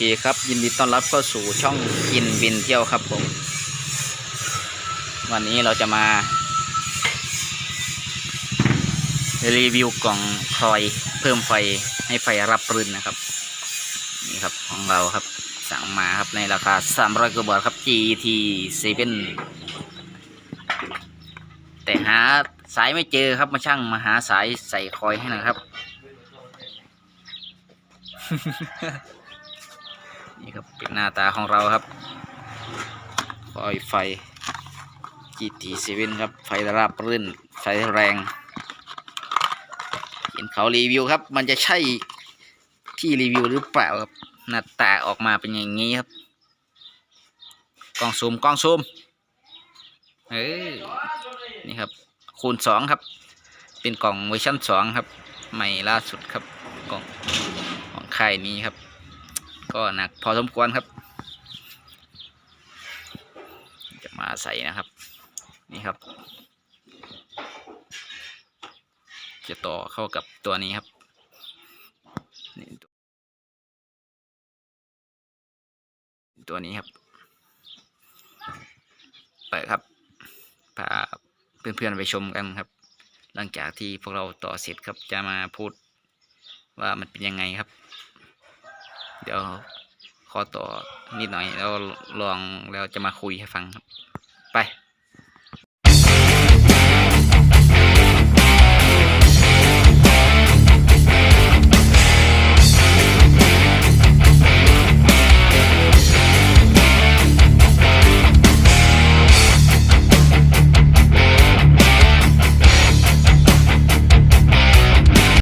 เคครับ ยินดีต้อนรับเข้าสู่ช่องกินบินเที่ยวครับผม วันนี้เราจะมา รีวิวกล่องคอยเพิ่มไฟให้ไฟรับรื่นนะครับ นี่ครับของเราครับ สั่งมาครับในราคา 300กว่าบาทครับ GT 7แต่หาสายไม่เจอครับมาช่างมาหาสายใส่คอยให้นะครับ เป็นหน้าตาของเราครับคอยไฟ GT7 ครับ ไฟราบรื่น ไฟแรง เห็นเขารีวิวครับ มันจะใช่ที่รีวิวหรือเปล่าครับ หน้าตาออกมาเป็นอย่างนี้ครับ กล้องซูมกล้องซูม เออ นี่ครับ คูณสองครับ เป็นกล่องเวอร์ชันสองครับ ใหม่ล่าสุดครับ กล่องของค่ายนี้ครับ ก็หนักพอสมควรครับ จะมาใส่นะครับ นี่ครับ จะต่อเข้ากับตัวนี้ครับตัวตัวนี้ครับไปครับพาเพื่อนๆไปชมกันครับ หลังจากที่พวกเราต่อเสร็จครับจะมาพูดว่ามันเป็นยังไงครับ เดี๋ยวขอต่อนิดหน่อยแล้วลองแล้วจะมาคุยให้ฟังครับ ไป